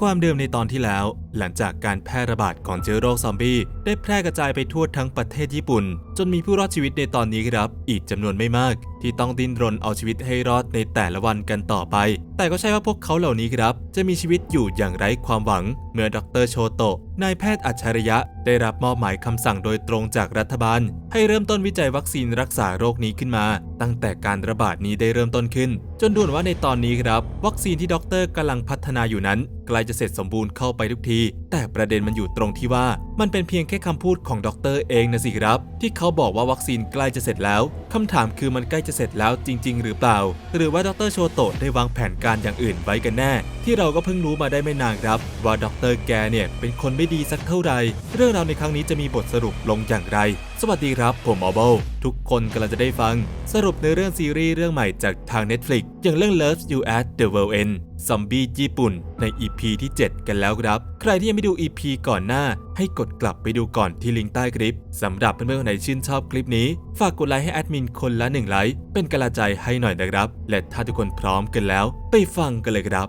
ความเดิมในตอนที่แล้ว หลังจากการแพร่ระบาดของเชื้อโรคซอมบี้ได้แพร่กระจายไปทั่วทั้งประเทศญี่ปุ่น จนมีผู้รอดชีวิตในตอนนี้ครับ อีกจำนวนไม่มาก ที่ต้องดิ้นรนเอาชีวิตให้รอดในแต่ละวันกันต่อไป แต่ก็ใช่ว่าพวกเขาเหล่านี้ครับ จะมีชีวิตอยู่อย่างไร้ความหวัง เมื่อดรโชโตะนายแพทย์อัจฉริยะ ได้รับมอบหมายคำสั่งโดยตรงจากรัฐบาล ให้เริ่มต้นวิจัยวัคซีนรักษาโรคนี้ขึ้นมา ตั้งแต่การระบาดนี้ได้เริ่มต้นขึ้น จนด่วนว่าในตอนนี้ครับ วัคซีนที่ด็อกเตอร์กำลังพัฒนาอยู่นั้นใกล้จะเสร็จสมบูรณ์เข้าไปทุกทีแต่ประเด็นมันอยู่ตรงที่ว่า มันเป็นเพียงแค่คำพูดของด็อกเตอร์เองนะสิครับ ที่เขาบอกว่าวัคซีนใกล้จะเสร็จแล้วคำถามคือมันใกล้จะเสร็จแล้วจริง ๆ หรือเปล่า หรือว่าดรโชโตะได้วางแผนการอย่างอื่นไว้กันแน่ ที่เราก็เพิ่งรู้มาได้ไม่นานครับ ว่าดรแกเนี่ยเป็นคนไม่ดีสักเท่าไหร่เรื่องราวในครั้งนี้จะมีบทสรุปลงอย่างไร สวัสดีครับ ผมออเบลทุกคนกำลังจะได้ฟัง สรุปในเรื่องซีรีส์เรื่องใหม่จากทาง Netflix อย่างเรื่อง Love You at the World End ซอมบี้ญี่ปุ่นใน EP ที่ 7 กันแล้วครับ ใครที่ยังไม่ดู EP ก่อนหน้าให้กดกลับไปดูก่อนที่ลิงก์ใต้คลิปสำหรับเพื่อนๆคนไหนชื่นชอบคลิปนี้ ฝากกดไลค์ให้แอดมินคนละ1ไลค์เป็นกำลังใจให้หน่อยนะครับ และถ้าทุกคนพร้อมกันแล้ว ไปฟังกันเลยครับ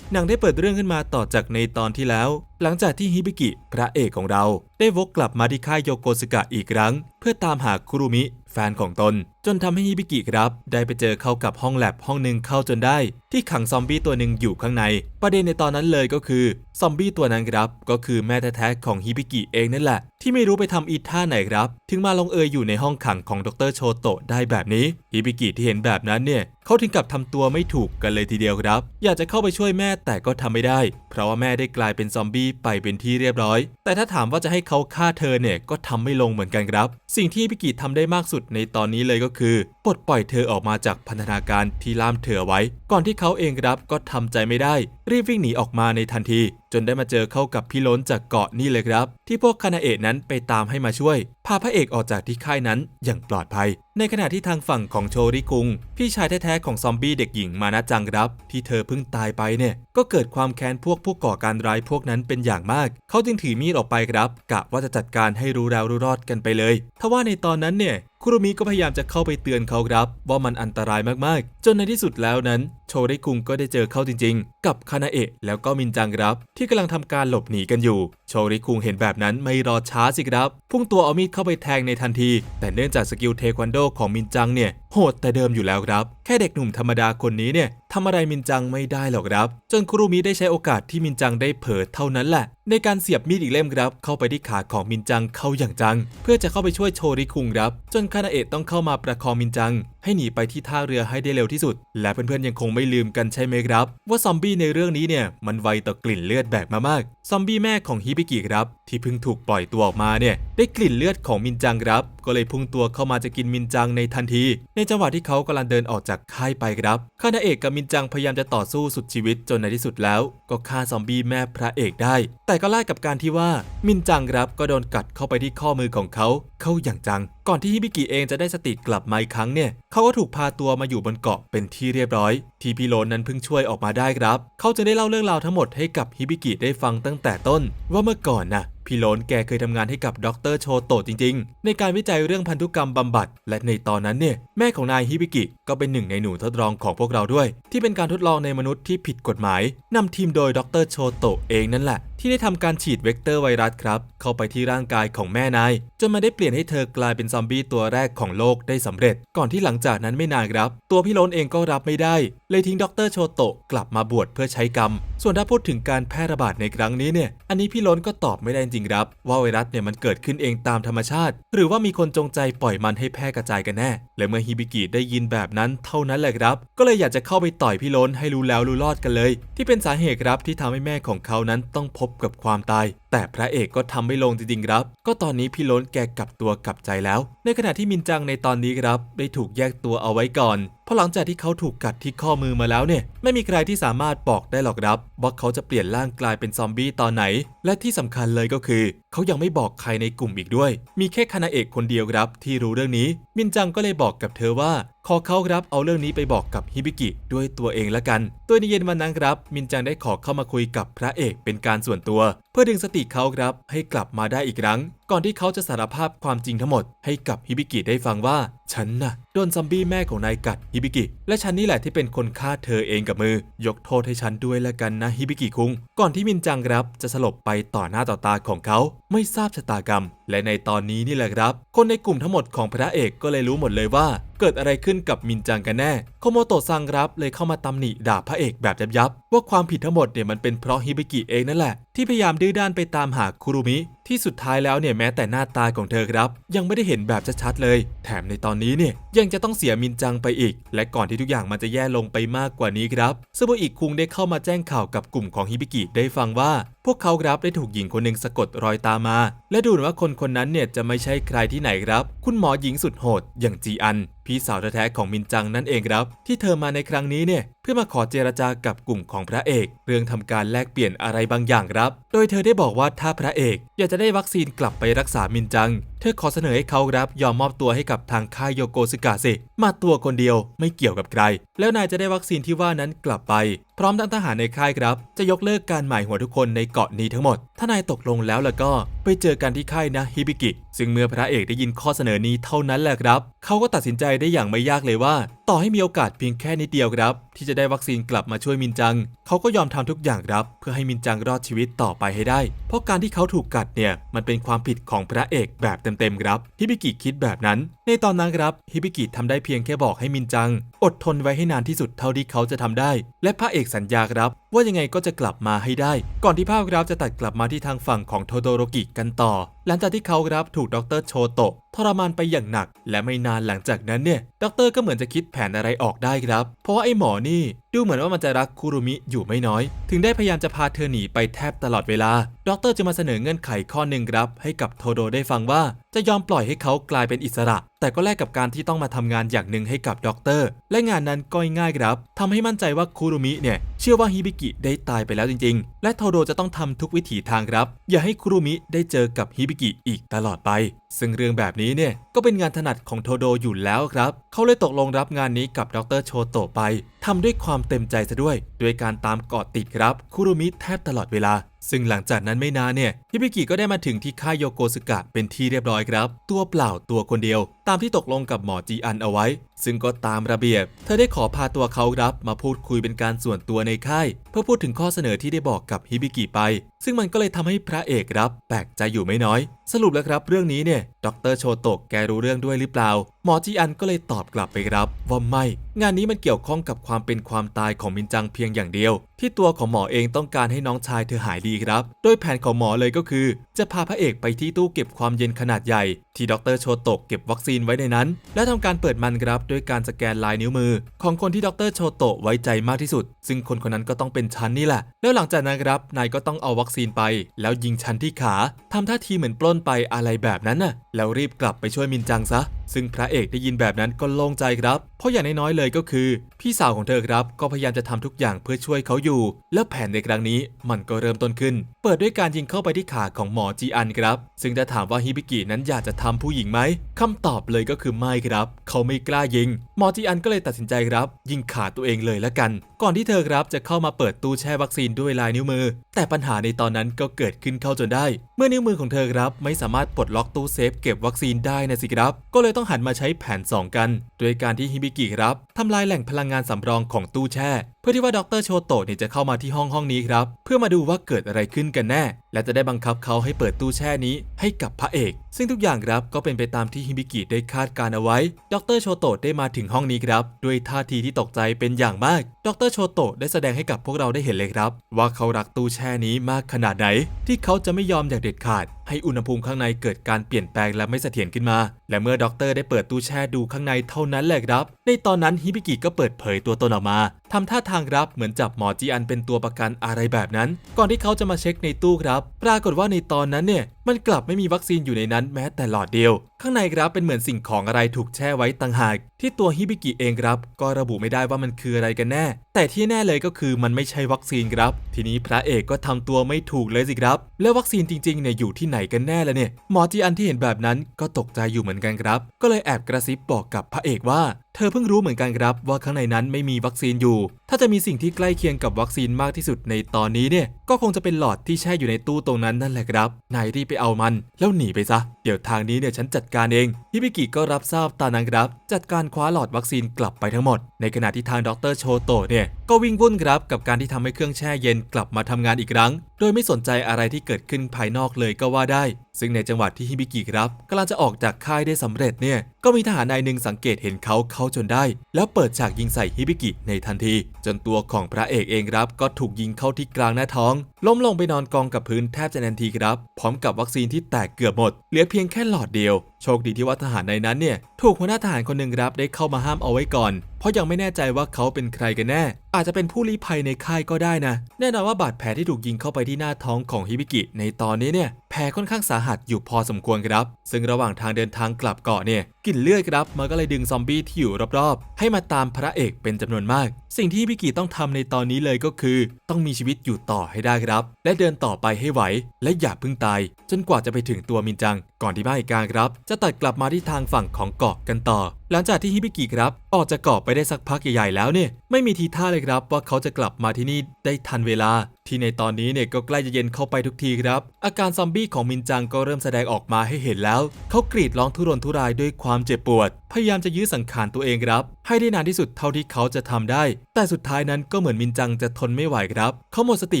หนังได้เปิดเรื่องขึ้นมาต่อจากในตอนที่แล้วหลังจากที่ฮิบิกิ พระเอกของเรา ได้วกกลับมาที่ค่ายโยโกสกะอีกครั้ง เพื่อตามหาคุรุมิ แฟนของตน จนทำให้ฮิบิกิครับ ได้ไปเจอเข้ากับห้องแลบห้องหนึ่งเข้าจนได้ ที่ขังซอมบี้ตัวหนึ่งอยู่ข้างใน ประเด็นในตอนนั้นเลยก็คือ ซอมบี้ตัวนั้นครับ ก็คือแม่แท้ๆของฮิบิกิเองนั่นแหละ ที่ไม่รู้ไปทำอีท่าไหนครับ ถึงมาลงเอยอยู่ในห้องขังของดรโชโตะได้แบบนี้ฮิบิกิที่เห็นแบบนั้นเนี่ยเขาถึงกับทำตัวไม่ถูกกันเลยทีเดียวครับ อยากจะเข้าไปช่วยแม่แต่ก็ทำไม่ได้ เพราะว่าแม่ได้กลายเป็นซอมบี้ไปเป็นที่เรียบร้อย แต่ถ้าถามว่าจะให้เขาฆ่าเธอเนี่ยก็ทำไม่ลงเหมือนกันครับ สิ่งที่ฮิบิกิทำได้มากสุดในตอนนี้เลยก็คือ ปลดปล่อยเธอออกมาจากพันธนาการที่ล่ามเธอไว้ ก่อนที่เขาเองครับก็ทำใจไม่ได้ รีบวิ่งหนีออกมาในทันที จนได้มาเจอเข้ากับพี่ล้นจากเกาะนี่เลยครับ ที่พวกคานาเอะนั้นไปตามให้มาช่วย พาพระเอกออกจากที่ค่ายนั้นอย่างปลอดภัย ในขณะที่ทางฝั่งของโชริคุง พี่ชายแท้ๆของซอมบี้เด็กหญิงมานะจังครับ ที่เธอเพิ่งตายไปเนี่ยก็เกิดความแค้นพวกผู้ก่อการร้ายพวกนั้นเป็นอย่างมาก เขาจึงถือมีดออกไปครับกะว่าจะจัดการให้รู้แล้วรู้รอดกันไปเลยทว่าในตอนนั้นเนี่ย คุรุมิก็พยายามจะเข้าไปเตือนเขาครับ ว่ามันอันตรายมากๆ จนในที่สุดแล้วนั้น โชริคุงก็ได้เจอเข้าจริง ๆ กับคานาเอะแล้วก็มินจังครับ ที่กำลังทำการหลบหนีกันอยู่ โชริคุงเห็นแบบนั้นไม่รอช้าสิครับ พุ่งตัวเอามีดเข้าไปแทงในทันที แต่เนื่องจากสกิลเทควันโดของมินจังเนี่ยโหดแต่เดิมอยู่แล้วครับ แค่เด็กหนุ่มธรรมดาคนนี้เนี่ยทำอะไรมินจังไม่ได้หรอกครับ จนครูมิได้ใช้โอกาสที่มินจังได้เผยเท่านั้นแหละ ในการเสียบมีดอีกเล่มครับ เข้าไปที่ขาของมินจังเข้าอย่างจัง เพื่อจะเข้าไปช่วยโชริคุงครับ จนคานาเอะต้องเข้ามาประคองมินจัง ให้หนีไปที่ท่าเรือให้ได้เร็วที่สุด และเพื่อนๆยังคงไม่ลืมกันใช่ไหมครับ ว่าซอมบี้ในเรื่องนี้เนี่ยมันไวต่อกลิ่นเลือดแบกมามาก ซอมบี้แม่ของฮิบิกิครับที่เพิ่งถูกปล่อยตัวออกมาเนี่ยได้กลิ่นเลือดของมินจังครับ ก็เลยพุ่งตัวเข้ามาจะกินมินจังในทันที ในจังหวะที่เขากำลังเดินออกจากค่ายไปครับคานาเอกกับมินจังพยายามจะต่อสู้สุดชีวิตจนในที่สุดแล้ว ก็ฆ่าซอมบี้แม่พระเอกได้ แต่ก็ไล่กับการที่ว่ามินจังครับก็โดนกัดเข้าไปที่ข้อมือของเขาเข้าอย่างจัง ก่อนที่ฮิบิกิเองจะได้สติกลับมาอีกครั้งเนี่ยเขาก็ถูกพาตัวมาอยู่บนเกาะเป็นที่เรียบร้อย ที่พี่โลนนั้นเพิ่งช่วยออกมาได้ครับ เขาจะได้เล่าเรื่องราวทั้งหมดให้กับฮิบิกิได้ฟังตั้งแต่ต้น ว่าเมื่อก่อนนะพี่โลนแกเคยทำงานให้กับดรโชโตะจริง ๆ ในการวิจัยเรื่องพันธุกรรมบำบัด และในตอนนั้นเนี่ยแม่ของนายฮิบิกิก็เป็นหนึ่งในหนูทดลองของพวกเราด้วย ที่เป็นการทดลองในมนุษย์ที่ผิดกฎหมายนำทีมโดยดรโชโตะเองนั่นแหละ ที่ได้ทำการฉีดเวกเตอร์ไวรัสครับ เข้าไปที่ร่างกายของแม่นาย จนมาได้เปลี่ยนให้เธอกลายเป็นซอมบี้ตัวแรกของโลกได้สำเร็จ ก่อนที่หลังจากนั้นไม่นานครับ ตัวพี่โลนเองก็รับไม่ได้ เลยทิ้งดรโชโตะกลับมาบวชเพื่อใช้กรรม ส่วนถ้าพูดถึงการแพร่ระบาดในครั้งนี้เนี่ย อันนี้พี่โลนก็ตอบไม่ได้จริงครับ ว่าไวรัสเนี่ยมันเกิดขึ้นเองตามธรรมชาติ หรือว่ามีคนจงใจปล่อยมันให้แพร่กระจายกันแน่ และเมื่อฮิบิกิได้ยินแบบนั้นเท่านั้นแหละครับ ก็เลยอยากจะเข้าไปต่อยพี่โลนให้รู้แล้วรู้รอดกันเลย ที่เป็นสาเหตุครับที่ทำให้แม่ของเขานั้นต้องพบกับความตายแต่พระเอกก็ทำไม่ลงจริงๆครับ ก็ตอนนี้พี่ล้นแกกลับตัวกลับใจแล้ว ในขณะที่มินจังในตอนนี้ครับได้ถูกแยกตัวเอาไว้ก่อนเพราะหลังจากที่เขาถูกกัดที่ข้อมือมาแล้วเนี่ย ไม่มีใครที่สามารถบอกได้หรอกครับว่าเขาจะเปลี่ยนร่างกลายเป็นซอมบี้ตอนไหน และที่สำคัญเลยก็คือ เขายังไม่บอกใครในกลุ่มอีกด้วย มีแค่คานาเอกคนเดียวครับ ที่รู้เรื่องนี้ มินจังก็เลยบอกกับเธอว่า ขอเขาครับเอาเรื่องนี้ไปบอกกับฮิบิกิด้วยตัวเองละกัน ตัวในเย็นวันนั้นครับ มินจังได้ขอเข้ามาคุยกับพระเอกเป็นการส่วนตัว เพื่อดึงสติเขาครับให้กลับมาได้อีกครั้ง ก่อนที่เขาจะสารภาพความจริงทั้งหมดให้กับฮิบิกิได้ฟังว่า ฉันน่ะโดนซอมบี้แม่ของนายกัดฮิบิกิ และฉันนี่แหละที่เป็นคนฆ่าเธอเองกับมือ ยกโทษให้ฉันด้วยละกันนะฮิบิกิคุง ก่อนที่มินจังครับจะสลบไปต่อหน้าต่อตาของเขา ไม่ทราบชะตากรรม และในตอนนี้นี่แหละครับ คนในกลุ่มทั้งหมดของพระเอกก็เลยรู้หมดเลยว่า เกิดอะไรขึ้นกับมินจังกันแน่โคโมโตะซังครับเลยเข้ามาตำหนิด่าพระเอกแบบยับยับว่าความผิดทั้งหมดเนี่ยมันเป็นเพราะฮิบิกิเองนั่นแหละ ที่พยายามดื้อด้านไปตามหาคุรุมิ ที่สุดท้ายแล้วเนี่ยแม้แต่หน้าตาของเธอครับ ยังไม่ได้เห็นแบบชัดๆเลย แถมในตอนนี้เนี่ยยังจะต้องเสียมินจังไปอีก และก่อนที่ทุกอย่างมันจะแย่ลงไปมากกว่านี้ครับซูโบอิคุงได้เข้ามาแจ้งข่าวกับกลุ่มของฮิบิกิได้ฟังว่า พวกเขาครับได้ถูกหญิงคนหนึ่งสะกดรอยตามมา และดูเหมือนว่าคนคนนั้นเนี่ยจะไม่ใช่ใครที่ไหนครับ คุณหมอหญิงสุดโหดอย่างจีอัน พี่สาวแท้ๆของมินจังนั่นเองครับ ที่เธอมาในครั้งนี้เนี่ยเพื่อมาขอเจรจากับกลุ่มของพระเอก เรื่องทำการแลกเปลี่ยนอะไรบางอย่างครับ โดยเธอได้บอกว่าถ้าพระเอกอยากจะได้วัคซีนกลับไปรักษามินจัง เธอขอเสนอให้เขารับยอมมอบตัวให้กับทางค่ายโยโกสึกะสิมาตัวคนเดียวไม่เกี่ยวกับใคร แล้วนายจะได้วัคซีนที่ว่านั้นกลับไป พร้อมทั้งทหารในค่ายครับ จะยกเลิกการหมายหัวทุกคนในเกาะนี้ทั้งหมด ถ้านายตกลงแล้วแล้วก็ไปเจอกันที่ค่ายนะฮิบิกิ ซึ่งเมื่อพระเอกได้ยินข้อเสนอนี้เท่านั้นแหละครับ เขาก็ตัดสินใจได้อย่างไม่ยากเลยว่า ต่อให้มีโอกาสเพียงแค่นิดเดียวครับ ที่จะได้วัคซีนกลับมาช่วยมินจัง เขาก็ยอมทำทุกอย่างครับ เพื่อให้มินจังรอดชีวิตต่อไปให้ได้ เพราะการที่เขาถูกกัดเนี่ยมันเป็นความผิดของพระเอกแบบเต็มๆครับฮิบิกิคิดแบบนั้น ในตอนนั้นครับฮิบิกิทำได้เพียงแค่บอกให้มินจัง อดทนไว้ให้นานที่สุดเท่าที่เขาจะทำได้ และพระเอกสัญญาครับ ว่ายังไงก็จะกลับมาให้ได้ ก่อนที่ภาพครับจะตัดกลับมาที่ทางฝั่งของโทโดโรกิกันต่อ หลังจากที่เขาครับถูกดรโชโตะทรมานไปอย่างหนัก และไม่นานหลังจากนั้นเนี่ยดรก็เหมือนจะคิดแผแผนอะไรออกได้ครับ เพราะว่าไอ้หมอนี่ ดูเหมือนว่ามันจะรักคุรุมิอยู่ไม่น้อย ถึงได้พยายามจะพาเธอหนีไปแทบตลอดเวลา ดรจะมาเสนอเงื่อนไขข้อหนึ่งครับ ให้กับโทโดได้ฟังว่า จะยอมปล่อยให้เขากลายเป็นอิสระ แต่ก็แลกกับการที่ต้องมาทำงานอย่างหนึ่งให้กับด็อกเตอร์และงานนั้นก็ง่ายครับทำให้มั่นใจว่าคุรุมิเนี่ยเชื่อว่าฮิบิกิได้ตายไปแล้วจริง ๆ และโทโดจะต้องทำทุกวิถีทางครับ อย่าให้คุรุมิได้เจอกับฮิบิกิอีกตลอดไป ซึ่งเรื่องแบบนี้เนี่ยก็เป็นงานถนัดของโทโดอยู่แล้วครับ เขาเลยตกลงรับงานนี้กับดรโชโตะไปทำด้วยความเต็มใจซะด้วย ด้วยการตามเกาะติดครับคุรุมิแทบตลอดเวลาซึ่งหลังจากนั้นไม่นานเนี่ยฮิบิกิก็ได้มาถึงที่ค่ายโยโกสึกะเป็นที่เรียบร้อยครับ ตัวเปล่าตัวคนเดียว ตามที่ตกลงกับหมอจีอันเอาไว้ ซึ่งก็ตามระเบียบ เธอได้ขอพาตัวเขาครับ มาพูดคุยเป็นการส่วนตัวในค่าย เพื่อพูดถึงข้อเสนอที่ได้บอกกับฮิบิกิไป ซึ่งมันก็เลยทำให้พระเอกครับ แปลกใจอยู่ไม่น้อย สรุปแล้วครับ เรื่องนี้เนี่ยดรโชโตะแกรู้เรื่องด้วยหรือเปล่า หมอจีอันก็เลยตอบกลับไปครับว่าไม่ งานนี้มันเกี่ยวข้องกับความเป็นความตายของมินจังเพียงอย่างเดียวที่ตัวของหมอเองต้องการให้น้องชายเธอหายดีครับ โดยแผนของหมอเลยก็คือ จะพาพระเอกไปที่ตู้เก็บความเย็นขนาดใหญ่ ที่ดรโชโตะเก็บวัคซีนไว้ในนั้น และทำการเปิดมันครับด้วยการสแกนลายนิ้วมือ ของคนที่ดรโชโตะไว้ใจมากที่สุด ซึ่งคนคนนั้นก็ต้องเป็นฉันนี่แหละ แล้วหลังจากนั้นครับนายก็ต้องเอาวัคซีนไป แล้วยิงฉันที่ขาทำท่าทีเหมือนปล้นไปอะไรแบบนั้นน่ะแล้วรีบกลับไปช่วยมินจังซะ ซึ่งพระเอกได้ยินแบบนั้นก็โล่งใจครับ เพราะอย่างน้อยๆเลยก็คือ พี่สาวของเธอครับ ก็พยายามจะทำทุกอย่างเพื่อช่วยเขาอยู่ และแผนในครั้งนี้มันก็เริ่มต้นขึ้น เปิดด้วยการยิงเข้าไปที่ขาของหมอจีอันครับซึ่งถ้าถามว่าฮิบิกินั้นอยากจะทำผู้หญิงไหมคำตอบเลยก็คือไม่ครับ เขาไม่กล้ายิงหมอจีอันก็เลยตัดสินใจครับ ยิงขาตัวเองเลยละกัน ก่อนที่เธอครับจะเข้ามาเปิดตู้แช่วัคซีนด้วยลายนิ้วมือ แต่ปัญหาในตอนนั้นก็เกิดขึ้นเข้าจนได้ เมื่อนิ้วมือของเธอครับ ไม่สามารถปลดล็อกตู้เซฟเก็บวัคซีนได้นะสิครับ ก็เลยต้องหันมาใช้แผน 2 กัน โดยการที่ฮิบิกิครับทำลายแหล่งพลังงานสำรองของตู้แช่ พื่อที่ว่าดรโชโตะเนี่ยจะเข้ามาที่ห้องห้องนี้ครับ เพื่อมาดูว่าเกิดอะไรขึ้นกันแน่ และจะได้บังคับเขาให้เปิดตู้แช่นี้ให้กับพระเอก ซึ่งทุกอย่างครับก็เป็นไปตามที่ฮิบิกิได้คาดการเอาไว้ ดรโชโตะได้มาถึงห้องนี้ครับ ด้วยท่าทีที่ตกใจเป็นอย่างมาก ดรโชโตะได้แสดงให้กับพวกเราได้เห็นเลยครับ ว่าเขารักตู้แช่นี้มากขนาดไหน ที่เขาจะไม่ยอมอย่างเด็ดขาด ให้อุณหภูมิข้างในเกิดการเปลี่ยนแปลงและไม่เสถียรขึ้นมา และเมื่อด็อกเตอร์ได้เปิดตู้แช่ดูข้างในเท่านั้นแหละครับ ในตอนนั้นฮิบิกิก็เปิดเผยตัวตนออกมาทำท่าทางรับเหมือนจับหมอจีอันเป็นตัวประกันอะไรแบบนั้น ก่อนที่เขาจะมาเช็คในตู้ครับ ปรากฏว่าในตอนนั้นเนี่ย มันกลับไม่มีวัคซีนอยู่ในนั้นแม้แต่หลอดเดียวข้างในครับเป็นเหมือนสิ่งของอะไรถูกแช่ไว้ต่างหาก ที่ตัวฮิบิกิเองครับ ก็ระบุไม่ได้ว่ามันคืออะไรกันแน่ แต่ที่แน่เลยก็คือมันไม่ใช่วัคซีนครับ ทีนี้พระเอกก็ทำตัวไม่ถูกเลยสิครับ แล้ววัคซีนจริงๆเนี่ยอยู่ที่ไหนกันแน่ละเนี่ยหมอจีอันที่เห็นแบบนั้นก็ตกใจอยู่เหมือนกันครับ ก็เลยแอบกระซิบบอกกับพระเอกว่าเธอเพิ่งรู้เหมือนกันครับว่าข้างในนั้นไม่มีวัคซีนอยู่ ถ้าจะมีสิ่งที่ใกล้เคียงกับวัคซีนมากที่สุดในตอนนี้เนี่ย ก็คงจะเป็นหลอดที่แช่อยู่ในตู้ตรงนั้นนั่นแหละครับ นายรีบไปเอามัน แล้วหนีไปซะ เดี๋ยวทางนี้เนี่ยฉันจัดการเองฮิบิกิก็รับทราบตานั้นครับ จัดการคว้าหลอดวัคซีนกลับไปทั้งหมด ในขณะที่ทางดรโชโตะเนี่ยก็วิ่งวุ่นครับกับการที่ทำให้เครื่องแช่เย็นกลับมาทำงานอีกครั้ง โดยไม่สนใจอะไรที่เกิดขึ้นภายนอกเลยก็ว่าได้ ซึ่งในจังหวัดที่ฮิบิกิครับกำลังจะออกจากค่ายได้สำเร็จเนี่ยก็มีทหารนายหนึ่งสังเกตเห็นเขาเข้าจนได้ แล้วเปิดฉากยิงใส่ฮิบิกิในทันที จนตัวของพระเอกเองครับ ก็ถูกยิงเข้าที่กลางหน้าท้อง ล้มลงไปนอนกองกับพื้นแทบจะทันทีครับ พร้อมกับวัคซีนที่แตกเกือบหมด เหลือเพียงแค่หลอดเดียวโชคดีที่ว่าทหารในนั้นเนี่ยถูกหัวหน้าทหารคนหนึ่งครับได้เข้ามาห้ามเอาไว้ก่อน เพราะยังไม่แน่ใจว่าเขาเป็นใครกันแน่ อาจจะเป็นผู้ลี้ภัยในค่ายก็ได้นะ แน่นอนว่าบาดแผลที่ถูกยิงเข้าไปที่หน้าท้องของฮิบิกิ ในตอนนี้เนี่ยแผลค่อนข้างสาหัสอยู่พอสมควรครับ ซึ่งระหว่างทางเดินทางกลับเกาะเนี่ย กลิ่นเลือดครับมันก็เลยดึงซอมบี้ที่อยู่รอบๆ ให้มาตามพระเอกเป็นจำนวนมาก สิ่งที่ฮิบิกิต้องทำในตอนนี้เลยก็คือ ต้องมีชีวิตอยู่ต่อให้ได้ครับ และเดินต่อไปให้ไหว และอย่าเพิ่งตาย จนกว่าจะไปถึงตัวมินจัง ก่อนที่มาอีกการครับ จะตัดกลับมาที่ทางฝั่งของเกาะกันต่อ หลังจากที่ฮิบิกิครับ ออกจากเกาะไปได้สักพักใหญ่ๆแล้วเนี่ยไม่มีทีท่าเลยครับว่าเขาจะกลับมาที่นี่ได้ทันเวลาที่ในตอนนี้เนี่ยก็ใกล้จะเย็นเข้าไปทุกทีครับ อาการซอมบี้ของมินจังก็เริ่มแสดงออกมาให้เห็นแล้ว เขากรีดร้องทุรนทุรายด้วยความเจ็บปวด พยายามจะยื้อสังขารตัวเองครับ ให้ได้นานที่สุดเท่าที่เขาจะทำได้ แต่สุดท้ายนั้นก็เหมือนมินจังจะทนไม่ไหวครับ เขาหมดสติ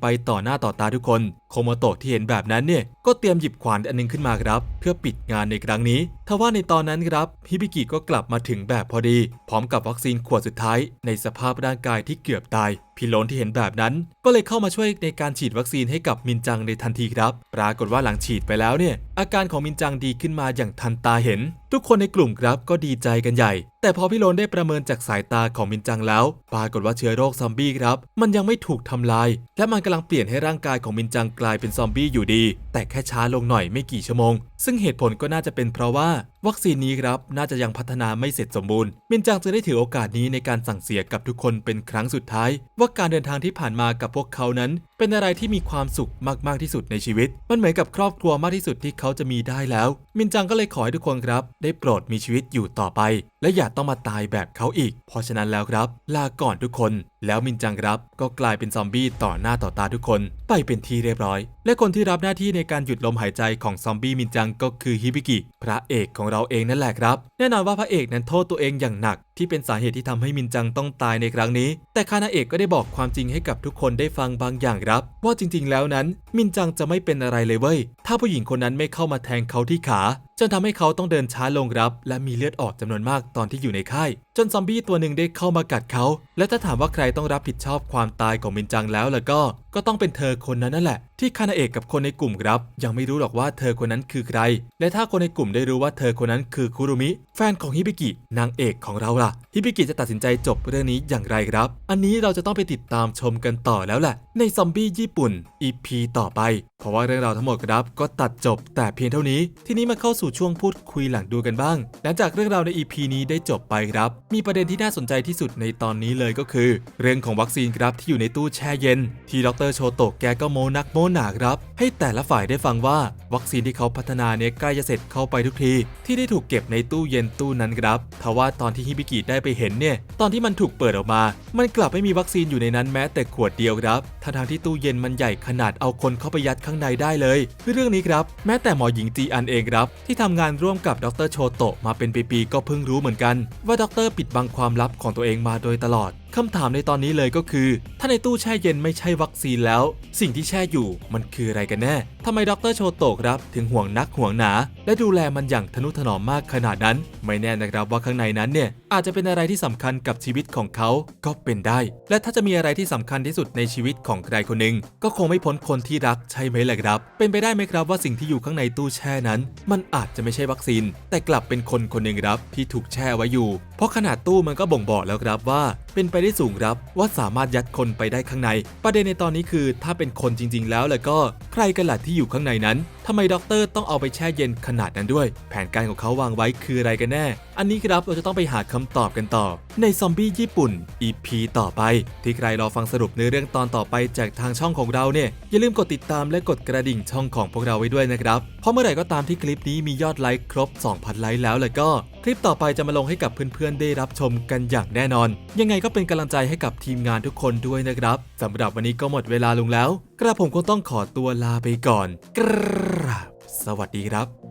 ไปต่อหน้าต่อตาทุกคน โคโมโตะที่เห็นแบบนั้นเนี่ยก็เตรียมหยิบขวานอันหนึงขึ้นมาครับ เพื่อปิดงานในครั้งนี้ทว่าในตอนนั้นครับฮิบิกิก็กลับมาถึงแบบพอดี พร้อมกับวัคซีนขวดสุดท้าย ในสภาพร่างกายที่เกือบตายพี่โลนที่เห็นแบบนั้น ก็เลยเข้ามาช่วยในการฉีดวัคซีนให้กับมินจังในทันทีครับ ปรากฏว่าหลังฉีดไปแล้วเนี่ย อาการของมินจังดีขึ้นมาอย่างทันตาเห็น ทุกคนในกลุ่มครับก็ดีใจกันใหญ่ แต่พอพี่โลนได้ประเมินจากสายตาของมินจังแล้ว ปรากฏว่าเชื้อโรคซอมบี้ครับ มันยังไม่ถูกทำลาย และมันกำลังเปลี่ยนให้ร่างกายของมินจังกลายเป็นซอมบี้อยู่ดี แต่แค่ช้าลงหน่อยไม่กี่ชั่วโมง ซึ่งเหตุผลก็น่าจะเป็นเพราะว่า วัคซีนนี้ครับน่าจะยังพัฒนาไม่เสร็จสมบูรณ์มินจังจะได้ถือโอกาสนี้ในการสั่งเสียกับทุกคนเป็นครั้งสุดท้าย ว่าการเดินทางที่ผ่านมากับพวกเขานั้น เป็นอะไรที่มีความสุขมากๆที่สุดในชีวิต มันเหมือนกับครอบครัวมากที่สุดที่เขาจะมีได้แล้ว มินจังก็เลยขอให้ทุกคนครับ ได้โปรดมีชีวิตอยู่ต่อไป และอย่าต้องมาตายแบบเขาอีก เพราะฉะนั้นแล้วครับ ลาก่อนทุกคน แล้วมินจังครับ ก็กลายเป็นซอมบี้ต่อหน้าต่อตาทุกคน ไปเป็นที่เรียบร้อย และคนที่รับหน้าที่ในการหยุดลมหายใจของซอมบี้มินจังก็คือฮิบิกิ พระเอกของเราเองนั่นแหละครับ แน่นอนว่าพระเอกนั้นโทษตัวเองอย่างหนัก ที่เป็นสาเหตุที่ทำให้มินจังต้องตายในครั้งนี้ แต่คานาเอกก็ได้บอกความจริงให้กับทุกคนได้ฟังบางอย่างครับ ว่าจริงๆ แล้วนั้น มินจังจะไม่เป็นอะไรเลยเว้ย ถ้าผู้หญิงคนนั้นไม่เข้ามาแทงเขาที่ขาจนทำให้เขาต้องเดินช้าลงครับ และมีเลือดออกจำนวนมากตอนที่อยู่ในค่าย จนซอมบี้ตัวหนึ่งได้เข้ามากัดเขา และถ้าถามว่าใครต้องรับผิดชอบความตายของมินจังแล้วล่ะก็ ก็ต้องเป็นเธอคนนั้นนั่นแหละที่คานาเอกกับคนในกลุ่มครับ ยังไม่รู้หรอกว่าเธอคนนั้นคือใคร และถ้าคนในกลุ่มได้รู้ว่าเธอคนนั้นคือคุรุมิ แฟนของฮิบิกินางเอกของเราล่ะฮิบิกิจะตัดสินใจจบเรื่องนี้อย่างไรครับ อันนี้เราจะต้องไปติดตามชมกันต่อแล้วแหละในซอมบี้ญี่ปุ่น EP ต่อไป เพราะว่าเรื่องราวทั้งหมดครับก็ตัดจบแต่เพียงเท่านี้ ทีนี้มาเข้าสู่ช่วงพูดคุยหลังดูกันบ้าง หลังจากเรื่องราวใน EP นี้ได้จบไปครับ มีประเด็นที่น่าสนใจที่สุดในตอนนี้เลยก็คือ เรื่องของวัคซีนครับที่อยู่ในตู้แช่เย็น ที่ดรโชโตะแกก็โมนักโมหนาครับ ให้แต่ละฝ่ายได้ฟังว่า วัคซีนที่เขาพัฒนาเนี่ยใกล้จะเสร็จเข้าไปทุกที ที่ได้ถูกเก็บในตู้เย็นตู้นั้นครับทว่าตอนที่ฮิบิกิได้ไปเห็นเนี่ยตอนที่มันถูกเปิดออกมา มันกลับไม่มีวัคซีนอยู่ในนั้นแม้แต่ขวดเดียวครับทั้งทางๆที่ตู้เย็นมันใหญ่ขนาดเอาคนเข้าไปยัดข้างในได้เลยเรื่องนี้ครับแม้แต่หมอหญิงจีอันเองครับ ที่ทำงานร่วมกับดรโชโตะมาเป็นปีๆก็เพิ่งรู้เหมือนกัน ว่าดรปิดบังความลับของตัวเองมาโดยตลอด คำถามในตอนนี้เลยก็คือ ถ้าในตู้แช่เย็นไม่ใช่วัคซีนแล้ว สิ่งที่แช่อยู่มันคืออะไรกันแน่ทำไมดรโชโตะครับ ถึงห่วงนักห่วงหนา และดูแลมันอย่างทนุถนอมมากขนาดนั้น ไม่แน่นะครับว่าข้างในนั้นเนี่ยอาจจะเป็นอะไรที่สำคัญกับชีวิตของเขาก็เป็นได้ และถ้าจะมีอะไรที่สำคัญที่สุดในชีวิตของใครคนหนึ่งก็คงไม่พ้นคนที่รักใช่ไหมล่ะครับ เป็นไปได้ไหมครับว่าสิ่งที่อยู่ข้างในตู้แช่นั้น มันอาจจะไม่ใช่วัคซีน แต่กลับเป็นคนคนหนึ่งครับที่ถูกแช่ไว้อยู่ เพราะขนาดตู้มันก็บ่งบอกแล้วครับว่า เป็นไปได้สูงครับว่าสามารถยัดคนไปได้ข้างใน ประเด็นในตอนนี้คือ ถ้าเป็นคนจริง ๆ แล้วแล้วก็ใครกันล่ะที่อยู่ข้างในนั้น ทำไมด็อกเตอร์ต้องเอาไปแช่เย็นขนาดนั้นด้วย แผนการของเขาวางไว้คืออะไรกันแน่ อันนี้ครับเราจะต้องไปหาคำตอบกันต่อ ในซอมบี้ญี่ปุ่น EP ต่อไป ที่ใครรอฟังสรุปในเรื่องตอนต่อไปจากทางช่องของเราเนี่ย อย่าลืมกดติดตามและกดกระดิ่งช่องของพวกเราไว้ด้วยนะครับ เพราะเมื่อไหร่ก็ตามที่คลิปนี้มียอดไลค์ครบ 2,000 ไลค์แล้วเลยก็ คลิปต่อไปจะมาลงให้กับเพื่อนๆได้รับชมกันอย่างแน่นอน ยังไงก็เป็นกำลังใจให้กับทีมงานทุกคนด้วยนะครับสำหรับวันนี้ก็หมดเวลาลงแล้วกระผมคงต้องขอตัวลาไปก่อนกราบสวัสดีครับ